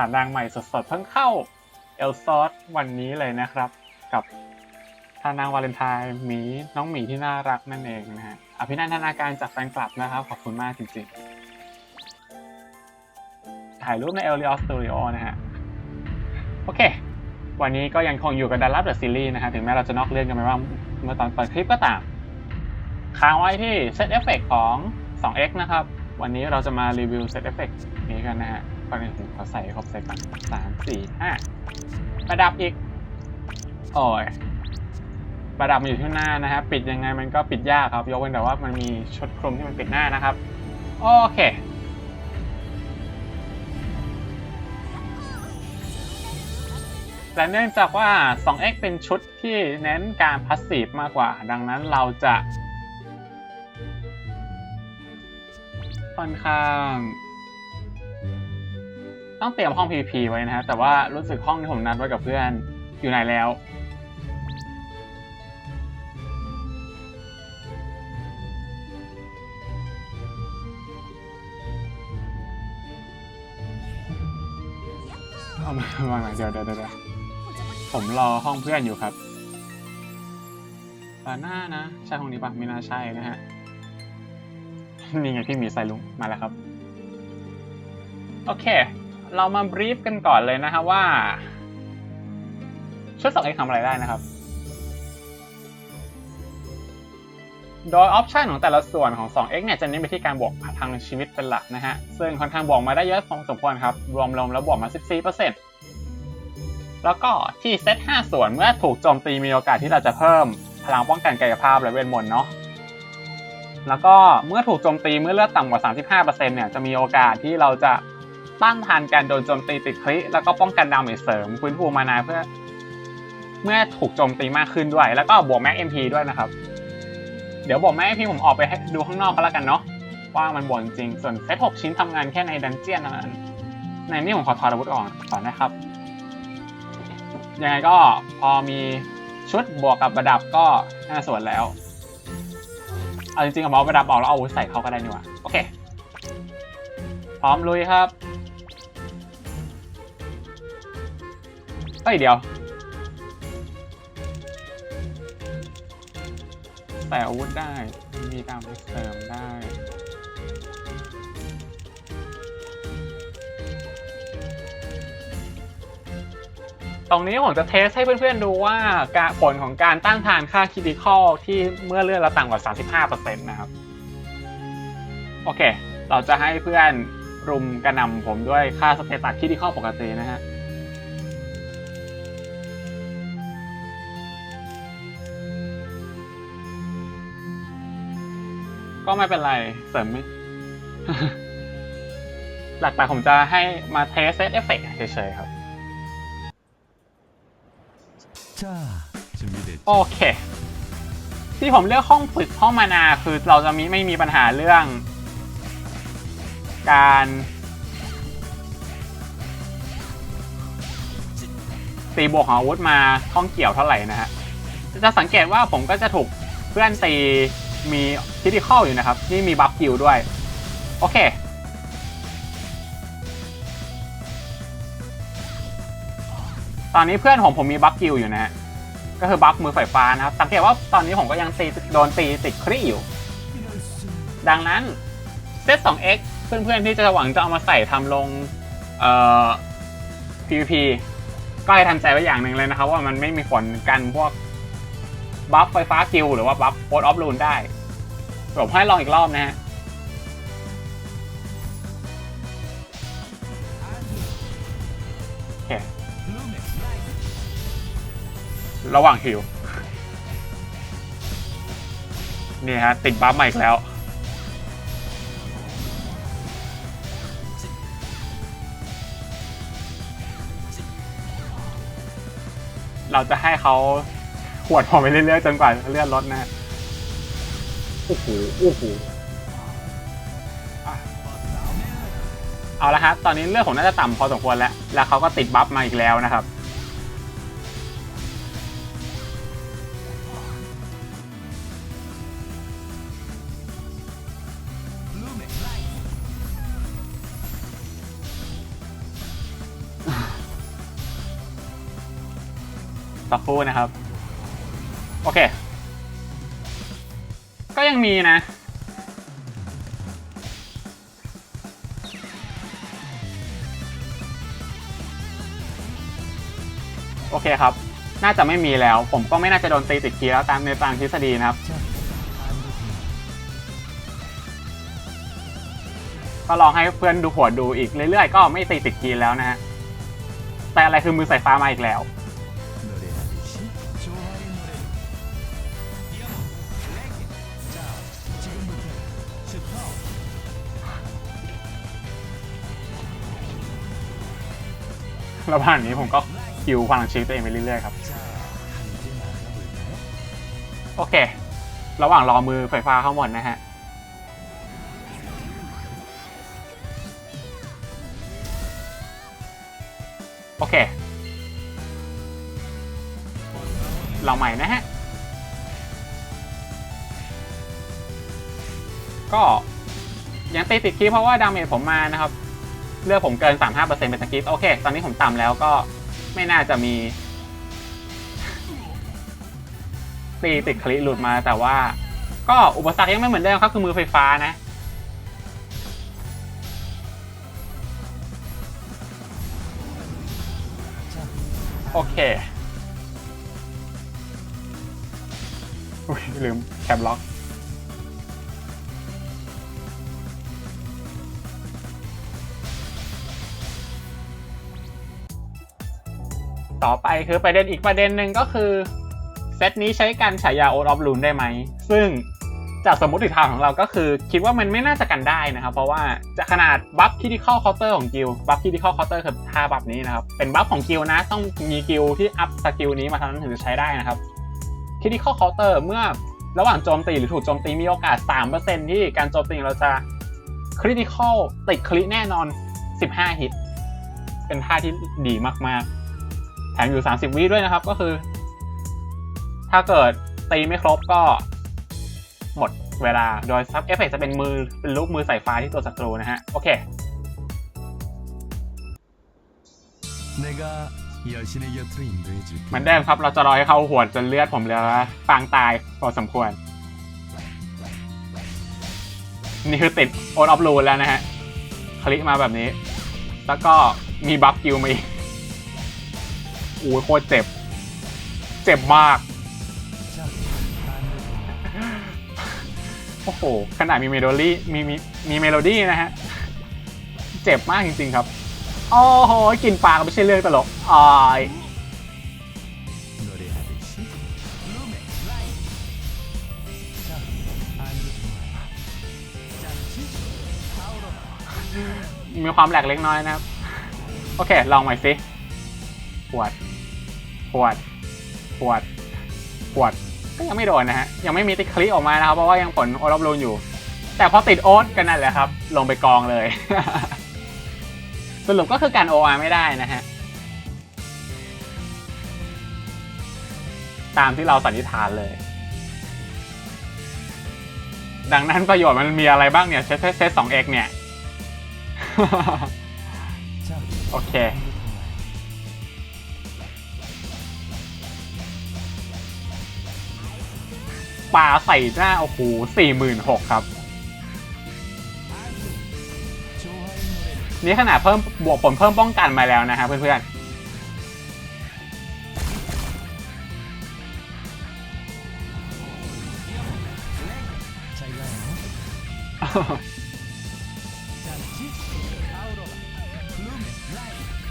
านางใหม่สดๆเพิ่งเข้าเอลซอสวันนี้เลยนะครับ กับทานางวาเลนไทน์หมีน้องหมีที่น่ารักนั่นเองนะฮะอภินันทนาการจากแฟนคลับนะครับ ขอบคุณมากจริงๆ ถ่ายรูปใน e l i o s Studio นะฮะ โอเค วันนี้ก็ยังคงอยู่กับดันลับเดอะซีรีส์นะฮะ ถึงแม้เราจะนอกเรื่องกันไปว่าเมื่อตอนเปิดคลิปก็ตาม ค้างไว้ที่เซตเอฟเฟกของ 2x นะครับ วันนี้เราจะมารีวิวเซตเอฟเฟกนี้กันนะฮะ ก่อนอื่นผมขอใส่ครบเซตก่อนสามสี่ห้าประดับอีก โอ้ยประดับมันอยู่ที่หน้านะฮะ ปิดยังไงมันก็ปิดยากครับ ยกเว้นแต่ว่ามันมีชุดคลุมที่มันปิดหน้านะครับ โอเคแต่เนื่องจากว่า 2x เป็นชุดที่เน้นการพาสซีฟมากกว่า ดังนั้นเราจะค่อนข้าง ต้องเตรียมห้อง PVP ไว้นะฮะ แต่ว่ารู้สึกห้องที่ผมนัดไว้กับเพื่อนอยู่ไหนแล้ว เอามาวางไหนเดี๋ยวเดี๋ยวเดี๋ยวผมรอห้องเพื่อนอยู่ครับปาหน้านะ ใช่ห้องนี้ปะไม่น่าใช่นะฮะ นี่ไงพี่มีไซลุงมาแล้วครับ โอเค เรามาบรีฟกันก่อนเลยนะฮะว่าชุด 2x ทำอะไรได้นะครับ โดยออปชันของแต่ละส่วนของ 2x เนี่ยจะเน้นไปที่การบวกพลังชีวิตเป็นหลักนะฮะ ซึ่งค่อนข้างบวกมาได้เยอะพอสมควรครับ รวมลงแล้วบวกมา 14%แล้วก็ที่เซต 5 ส่วนเมื่อถูกโจมตีมีโอกาสที่เราจะเพิ่มพลังป้องกันกายภาพและเวทมนต์เนาะ แล้วก็เมื่อถูกโจมตีเมื่อเลือดต่ำกว่า 35%เนี่ยจะมีโอกาสที่เราจะ ต้านทานการโดนโจมตีติดคริแล้วก็ป้องกันดาเมจเสริมฟื้นฟูมานาเพื่อ เมื่อถูกโจมตีมากขึ้นด้วย แล้วก็บวกแม็กเอ็มพีด้วยนะครับ เดี๋ยวบวกแม็กเอ็มพีผมออกไปดูข้างนอกก็แล้วกันเนาะว่ามันบวกจริง ส่วนเซต6ชิ้นทำงานแค่ในดันเจียนเท่านั้นในนี้ผมขอถอดอาวุธออกก่อนนะครับ ยังไงก็พอมีชุดบวกกับประดับก็น่าส่วนแล้วเอาจริงๆกับเอาประดับออกแล้วเอาอาวุธใส่เขาก็ได้นี่หว่าโอเค พร้อมลุยครับ เฮ้ยเดี๋ยวใส่อาวุธได้ มีดามเสริมได้ ตรงนี้ผมจะเทสให้เพื่อนๆดูว่าการผลของการต้านทานค่าคิดิคอลที่เมื่อเลือดเราต่ำกว่า 35%นะครับ โอเค เราจะให้เพื่อนรุมกระหน่ำผมด้วยค่าสเตตัสคิดิคอลปกตินะฮะ ก็ไม่เป็นไรเสริมหลักๆผมจะให้มาเทสเซตเอฟเฟกเฉยๆครับโอเค ที่ผมเลือกห้องฝึกห้องมานาคือเราจะมีไม่มีปัญหาเรื่อง การตีบวกของอาวุธมาท้องเกี่ยวเท่าไหร่นะฮะจะสังเกตว่าผมก็จะถูกเพื่อนตี มีคิติคอลอยู่นะครับ ที่มีบัฟกิลด้วย โอเค ตอนนี้เพื่อนผมผมมีบัฟกิลอยู่นะฮะก็คือบัฟมือไฟฟ้านะครับ สังเกตว่าตอนนี้ผมก็ยังตีโดนตีติดครีอยู่ ดังนั้นเซต 2x เพื่อนๆที่จะหวังจะเอามาใส่ทำลงเอ่อ PVP ก็ให้ทำใจไว้อย่างหนึ่งเลยนะครับ ว่ามันไม่มีผลกันพวกบัฟไฟฟ้ากิลหรือว่าบัฟโคดออฟลูนได้ ผมให้ลองอีกรอบนะฮะระหว่างฮิวนี่ฮะ ติดบัฟมาอีกแล้ว เราจะให้เขาขวดผมไปเรื่อยๆ จนกว่าเลือดลดนะฮะ โอ้โหโอ้โหเอาละครับ ตอนนี้เรื่องของน่าจะต่ำพอสมควรแล้ว แล้วเขาก็ติดบัฟมาอีกแล้วนะครับ สักครู่นะครับ โอเค ยังมีนะ โอเคครับ น่าจะไม่มีแล้ว ผมก็ไม่น่าจะโดนตีติดกีแล้วตามในตามทฤษฎีนะครับ ก็ลองให้เพื่อนดูหัวดูอีกเรื่อยๆ ก็ไม่ตีติดกีแล้วนะฮะแต่อะไรคือมือสายฟ้ามาอีกแล้ว ระหว่างนี้ผมก็คิวความชีวิตตัวเองไปเรื่อยๆครับ โอเค ระหว่างรอมือไฟฟ้าเข้าหมดนะฮะ โอเค เราใหม่นะฮะ ก็ยังตีติดคีเพราะว่าดาเมจผมมานะครับ เลือดผมเกิน 35%เป็นสกิปโอเค ตอนนี้ผมต่ำแล้วก็ไม่น่าจะมีตีติดคลิหลุดมาแต่ว่า ก็อุปสรรคยังไม่เหมือนเดิมครับ คือมือไฟฟ้านะ โอเคอุ๊ยลืมแคปล็อก ต่อไปคือประเด็นอีกประเด็นหนึ่งก็คือเซตนี้ใช้การฉายาโอ t อ f ลูนได้ไหม ซึ่งจากสมมติฐานของเราก็คือ คิดว่ามันไม่น่าจะกันได้นะครับ เพราะว่าจะขนาดบัฟคิดิคอลเคาน์เตอร์ของกิลบัฟคิดิคอลเคาน์เตอร์คือท่าบัฟนี้นะครับ เป็นบัฟของกิลนะ ต้องมีกิลที่อัพสกิลนี้มาเท่านั้นถึงจะใช้ได้นะครับคิดิคอลเคาน์เตอร์เมื่อระหว่างโจมตีหรือถูกโจมตีมีโอกาส 3%ที่การโจมตีเราจะคริติคอลติดคลิแน่นอน 15 ฮิต เป็นท่าที่ดีมากๆ แถมอยู่ 30 วิด้วยนะครับ ก็คือ ถ้าเกิดตีไม่ครบก็หมดเวลา โดยซับเอฟเฟกจะเป็นมือเป็นลูกมือใส่ฟ้าที่ตัวศัตรูนะฮะ โอเคเหมือนเดิมครับ เราจะรอให้เขาหวนจนเลือดผมเหลือปางตายพอสมควร นี่คือติดโอนออฟลูแล้วนะฮะ คลิกมาแบบนี้ แล้วก็มีบัฟกิลมาอีก โอ้ยโคตรเจ็บ เจ็บมาก โอ้โห ขนาดมีเมโลดี้มีมีมีเมโลดี้นะฮะ เจ็บมากจริงๆครับ โอ้โห กินปลาก็ไม่ใช่เรื่องตลกอายมีความแหลกเล็กน้อยนะครับ โอเค ลองใหม่สิปวด ปวด ปวด ปวด ก็ยังไม่โดนนะฮะ ยังไม่มีติดคลิกออกมานะครับ เพราะว่ายังผลโอรับรูนอยู่ แต่พอติดโอ๊ตกันนั่นแหละครับ ลงไปกองเลย สรุปก็คือการ OR ไม่ได้นะฮะ ตามที่เราสันนิษฐานเลย ดังนั้นประโยชน์มันมีอะไรบ้างเนี่ยเซตเซตสองเอ็กเนี่ย โอเค ปาใส่หน้า โอ้โหสี่หมื่นหกครับ นี่ขนาดเพิ่มบวกผลเพิ่มป้องกันมาแล้วนะครับเพื่อนๆ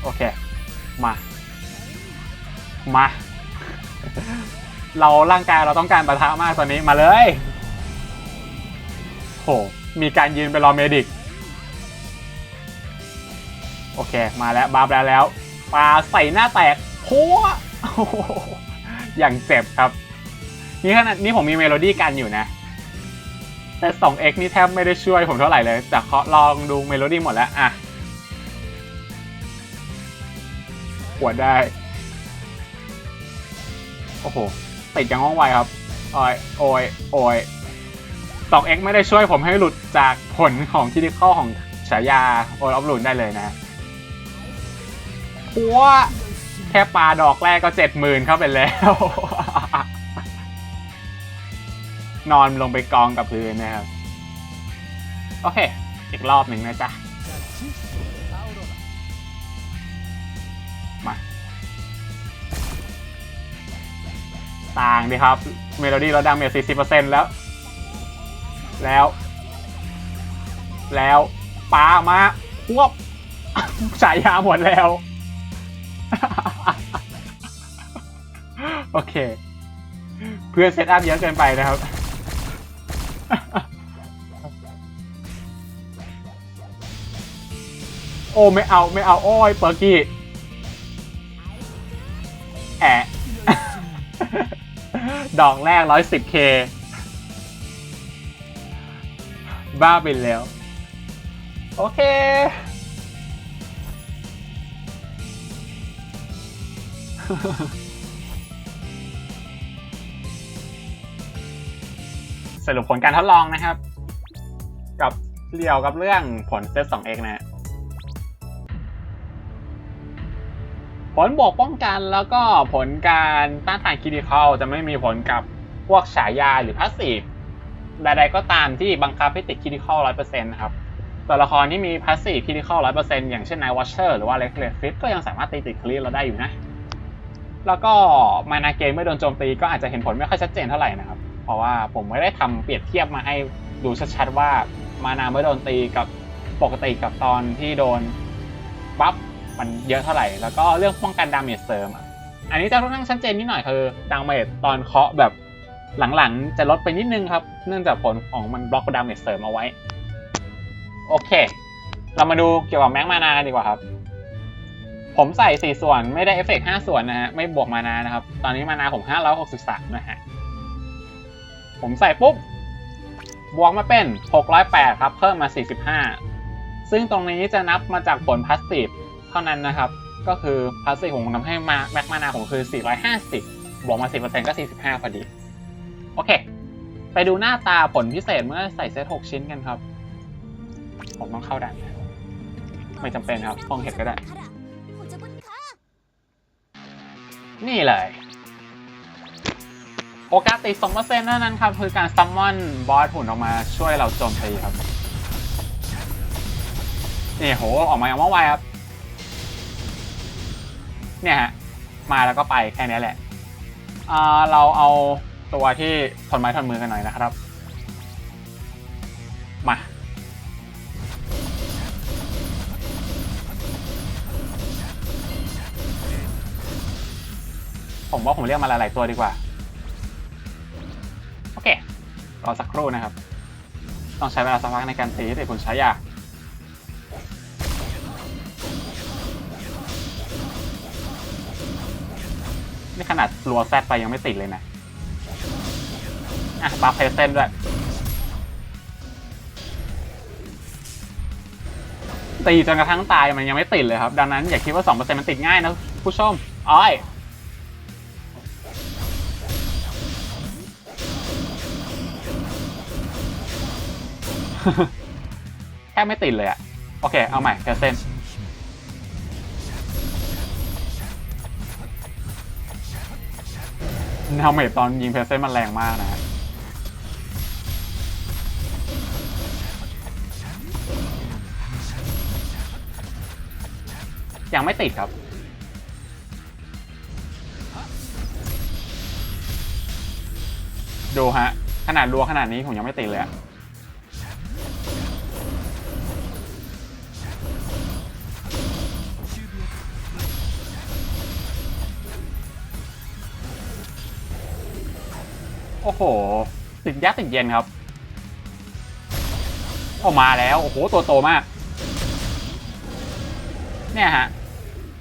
โอเค มา มา เราร่างกายเราต้องการปะทะมากตอนนี้มาเลย โห มีการยืนไปรอเมดิก โอเค มาแล้วบาบแล้วแล้วปลาใส่หน้าแตกพัวโอ้โหอย่างเจ็บครับ นี่ขนาดนี่ผมมีเมโลดี้กันอยู่นะ แต่ 2x นี่แทบไม่ได้ช่วยผมเท่าไหร่เลยแต่เคาะลองดูเมโลดี้หมดแล้วอะปวดได้ โอ้โห ติดอย่างว่องไวครับโอ้ยโอ้ยโอ้ย 2x ไม่ได้ช่วยผมให้หลุดจากผลของคิดิคอลของฉายาโอลอฟลูนได้เลยนะหัวแค่ปลาดอกแรกก็เจ็ดหมื่นเข้าไปแล้ว นอนลงไปกองกับพื้นนะครับ โอเค อีกรอบหนึ่งนะจ๊ะ ต่างดีครับ เมโลดี้เราดังเมจ40%แล้ว แล้ว แล้วปลามาควบฉายาหมดแล้ว โอเค เพื่อนเซตอัพเยอะเกินไปนะครับ โอ้ไม่เอาไม่เอา โอ้ยเปอร์กี้ ดอกแรก 110k บ้าไปแล้ว โอเค สรุปผลการทดลองนะครับ กับเกี่ยวกับเรื่องผลเซต 2x นะ ผลบวกป้องกันแล้วก็ผลการต้านทานคิดิคอลจะไม่มีผลกับพวกฉายาหรือพาสซีฟใดๆก็ตามที่บังคับให้ติดคิดิคอลร้อยเปอร์เซ็นต์นะครับตัวละครที่มีพาสซีฟคิดิคอลร้อยเปอร์เซ็นต์อย่างเช่นไนวอชเชอร์หรือว่าเล็กเลฟิตก็ยังสามารถตีติดคลีเราได้อยู่นะ แล้วก็มานาเกมเมื่อโดนโจมตีก็อาจจะเห็นผลไม่ค่อยชัดเจนเท่าไหร่นะครับ เพราะว่าผมไม่ได้ทำเปรียบเทียบมาให้ดูชัดๆว่ามานาเมื่อโดนตีกับปกติกับตอนที่โดนบัฟ มันเยอะเท่าไหร่ แล้วก็เรื่องป้องกันดาเมจเสริมอันนี้จะค่อนข้างชัดเจนนิดหน่อยคือดาเมจตอนเคาะแบบหลังๆ จะลดไปนิดนึงครับ เนื่องจากผลของมันบล็อกดาเมจเสริมเอาไว้ โอเค เรามาดูเกี่ยวกับแม็กมานากันดีกว่าครับ ผมใส่ 4 ส่วนไม่ได้เอฟเฟกต์5ส่วนนะฮะ ไม่บวกมานานะครับ ตอนนี้มานาผม 563 นะฮะ ผมใส่ปุ๊บ บวกมาเป็น 608 ครับ เพิ่มมา 45 ซึ่งตรงนี้จะนับมาจากผลพาสซีฟ เท่านั้นนะครับ ก็คือพาสซีฟของผมทำให้มาแม็กมานาผมคือ 450 บวกมา 10%ก็ 45 พอดี โอเค ไปดูหน้าตาผลพิเศษเมื่อใส่เซต 6 ชิ้นกันครับ ผมต้องเข้าด่านไม่จำเป็นครับห้องเห็ดก็ได้ นี่เลยโอกาสติด2%เท่านั้นครับ คือการซัมมอนบอสหุ่นออกมาช่วยเราโจมตีครับ นี่โห ออกมาอย่างว่องไวครับ เนี่ยฮะมาแล้วก็ไปแค่นี้แหละเราเอาตัวที่ทนไม้ทนมือกันหน่อยนะครับ มา ผมว่าผมเรียกมาหลาย ๆ ตัวดีกว่า โอเค รอสักครู่นะครับ ต้องใช้เวลาสักพักในการตีให้ติดผลใช้ยา ขนาดรัวแซดไปยังไม่ติดเลยนะ อะบัฟเพเซนด้วย ตีจนกระทั่งตายมันยังไม่ติดเลยครับ ดังนั้นอย่าคิดว่า 2%มันติดง่ายนะผู้ชม อ้อยแค่ไม่ติดเลยอะโอเค เอาใหม่เพเซน ดาเมจตอนยิงเพลเซนมันแรงมากนะฮะยังไม่ติดครับ ดูฮะ ขนาดรัวขนาดนี้ผมยังไม่ติดเลยอะ โหติดยักษ์ติดเย็นครับออกมาแล้ว โอ้โห ตัวโตมาก เนี่ยฮะ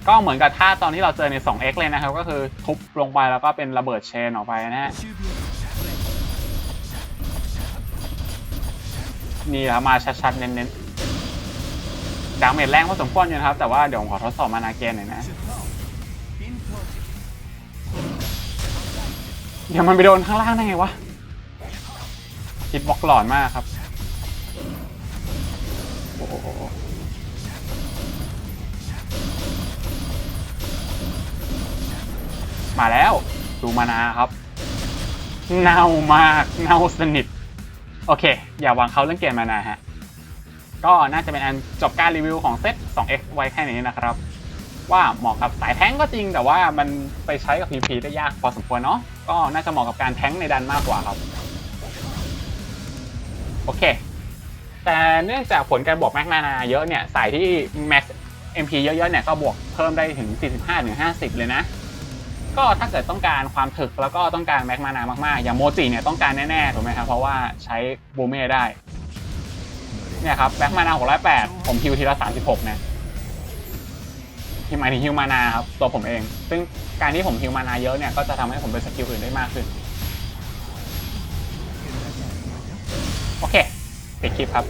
ก็เหมือนกับท่าตอนที่เราเจอใน 2x เลยนะครับ ก็คือทุบลงไปแล้วก็เป็นระเบิดเชนออกไปนะฮะ นี่ครับมาชัดๆ เน้นๆ ดาเมจแรงพอสมควรอยู่นะครับ แต่ว่าเดี๋ยวผมขอทดสอบมานาเกนหน่อยนะ เดี๋ยวมันไปโดนข้างล่างได้ไงวะคิดบล็อกหลอนมากครับ โอ้โหมาแล้ว ดูมานาครับ เน่ามาก เน่าสนิท โอเค อย่าวางเขาเรื่องเกมมานาฮะ ก็น่าจะเป็นอันจบการรีวิวของเซต 2x ไว้แค่นี้นะครับ ว่าเหมาะกับสายแท้งก็จริงแต่ว่ามันไปใช้กับ PVP ได้ยากพอสมควรเนาะ ก็น่าจะเหมาะกับการแท้งในดันมากกว่าครับ โอเค แต่เนื่องจากผลการบวกแม็กมานาเยอะเนี่ยสายที่แม็ก MP เยอะๆเนี่ยก็บวกเพิ่มได้ถึง 45-50 เลยนะ ก็ถ้าเกิดต้องการความถึกแล้วก็ต้องการแม็กมานามากๆ อย่างโมจิเนี่ยต้องการแน่ๆถูกไหมครับ เพราะว่าใช้บูเม่ได้ เนี่ยครับแม็กมานา608 ผมฮิวทีละ 36 นะที่ หมายถึงฮิวมานาครับตัวผมเอง ซึ่งการที่ผมฮิวมานาเยอะเนี่ยก็จะทำให้ผมเป็นสกิลอื่นได้มากขึ้น โอเคปิดคลิปครับ